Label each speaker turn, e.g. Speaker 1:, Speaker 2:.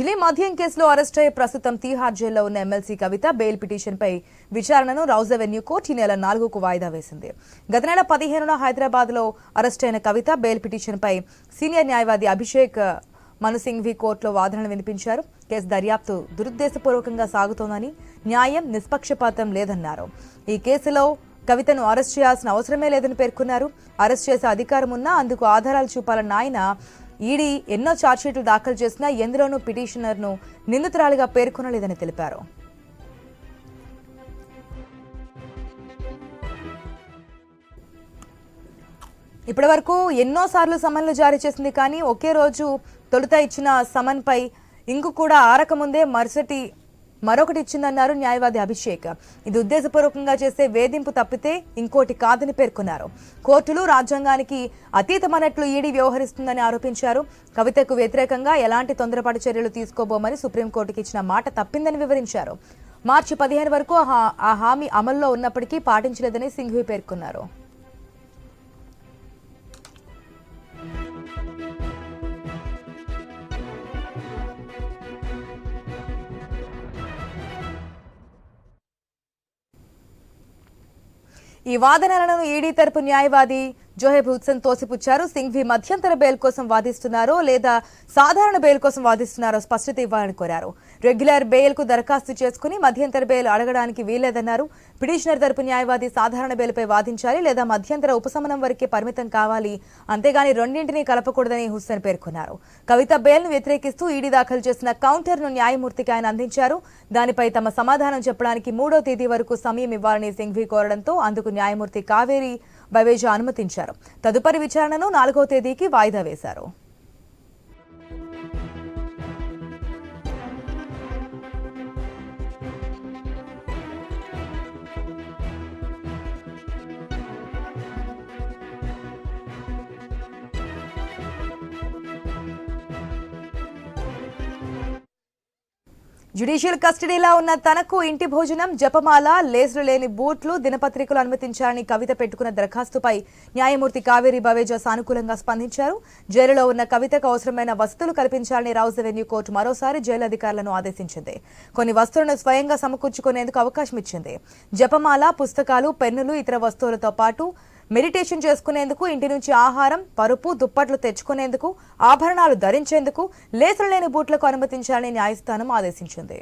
Speaker 1: ఢిల్లీ మద్యం కేసులో అరెస్ట్ అయ్యి ప్రస్తుతం తీహార్ జైల్లో ఉన్న ఎమ్మెల్సీ కవిత బెయిల్ పిటిషన్పై విచారణను రౌజ్ అవెన్యూ కోర్టు ఈ నెల నాలుగుకు వాయిదా వేసింది. గత నెల పదిహేనున హైదరాబాద్లో అరెస్ట్ అయిన కవిత బెయిల్ పిటిషన్పై సీనియర్ న్యాయవాది అభిషేక్ మను సింఘ్వి కోర్టులో వాదనలు వినిపించారు. కేసు దర్యాప్తు దురుద్దేశపూర్వకంగా సాగుతోందని న్యాయం నిష్పక్షపాతం లేదన్నారు. ఈ కేసులో కవితను అరెస్ట్ చేయాల్సిన అవసరమే లేదని పేర్కొన్నారు. అరెస్ట్ చేసే అధికారం ఉన్నా అందుకు ఆధారాలు చూపాలన్న ఆయన ఈడీ ఎన్నో ఛార్జ్షీట్లు దాఖలు చేసినా ఎందులోనూ పిటిషనర్ను నిందితురాలిగా పేర్కొనలేదని తెలిపారు. ఇప్పటివరకు ఎన్నోసార్లు సమన్లు జారీ చేసింది కానీ ఒకే రోజు తొలుత ఇచ్చిన సమన్పై ఇంకు కూడా ఆరకముందే మరుసటి మరొకటి ఇచ్చిందన్నారు న్యాయవాది అభిషేక్. ఇది ఉద్దేశపూర్వకంగా చేసే వేధింపు తప్పితే ఇంకోటి కాదని పేర్కొన్నారు. కోర్టులు రాజ్యాంగానికి అతీతమన్నట్లు ఈడీ వ్యవహరిస్తుందని ఆరోపించారు. కవితకు వ్యతిరేకంగా ఎలాంటి తొందరపాటు చర్యలు తీసుకోబోమని సుప్రీంకోర్టుకి ఇచ్చిన మాట తప్పిందని వివరించారు. మార్చి పదిహేను వరకు ఆ హా- ఆ హామీ అమల్లో ఉన్నప్పటికీ పాటించలేదని సింఘ్వి పేర్కొన్నారు. ఈ వాదనలను ఈడీ తరపు న్యాయవాది జోహెబ్ హుస్సేన్ తోసిపుచ్చారు. సింఘ్వి మధ్యంతర బెయిల్ కోసం వాదిస్తున్నారో లేదా సాధారణ బెయిల్ కోసం వాదిస్తున్నారో స్పష్టత ఇవ్వాలని కోరారు. రెగ్యులర్ బెయిల్కు దరఖాస్తు చేసుకుని మధ్యంతర బెయిల్ అడగడానికి వీల్లేదన్నారు. పిటిషనర్ తరపు న్యాయవాది సాధారణ బెయిల్పై వాదించాలి లేదా మధ్యంతర ఉపశమనం వరకే పరిమితం కావాలి. అంతేగాని రెండింటినీ కలపకూడదని హుస్సేన్ పేర్కొన్నారు. కవిత బెయిల్ను వ్యతిరేకిస్తూ ఈడీ దాఖలు చేసిన కౌంటర్ను న్యాయమూర్తికి ఆయన అందించారు. దానిపై తమ సమాధానం చెప్పడానికి మూడో తేదీ వరకు సమయం ఇవ్వాలని సింఘ్వి కోరడంతో అందుకు న్యాయమూర్తి కావేరి బవేజా అనుమతించారు. తదుపరి విచారణను నాలుగో తేదీకి వాయిదా వేశారు. జ్యుడిషియల్ కస్టడీలో ఉన్న తనకు ఇంటి భోజనం జపమాల లేజులు లేని బూట్లు దినపత్రికలు అనుమతించాలని కవిత పెట్టుకున్న దరఖాస్తుపై న్యాయమూర్తి కావేరి బవేజా సానుకూలంగా స్పందించారు. జైలులో ఉన్న కవితకు అవసరమైన వసతులు కల్పించాలని రౌజ్ రెవెన్యూ కోర్టు మరోసారి జైలు అధికారులను ఆదేశించింది. కొన్ని వస్తువులను స్వయంగా సమకూర్చుకునేందుకు అవకాశం ఇచ్చింది. జపమాల పుస్తకాలు పెన్నులు ఇతర వస్తువులతో పాటు మెడిటేషన్ చేసుకునేందుకు ఇంటి నుంచి ఆహారం పరుపు దుప్పట్లు తెచ్చుకునేందుకు ఆభరణాలు ధరించేందుకు లేసులు లేని బూట్లకు అనుమతించాలని న్యాయస్థానం ఆదేశించింది.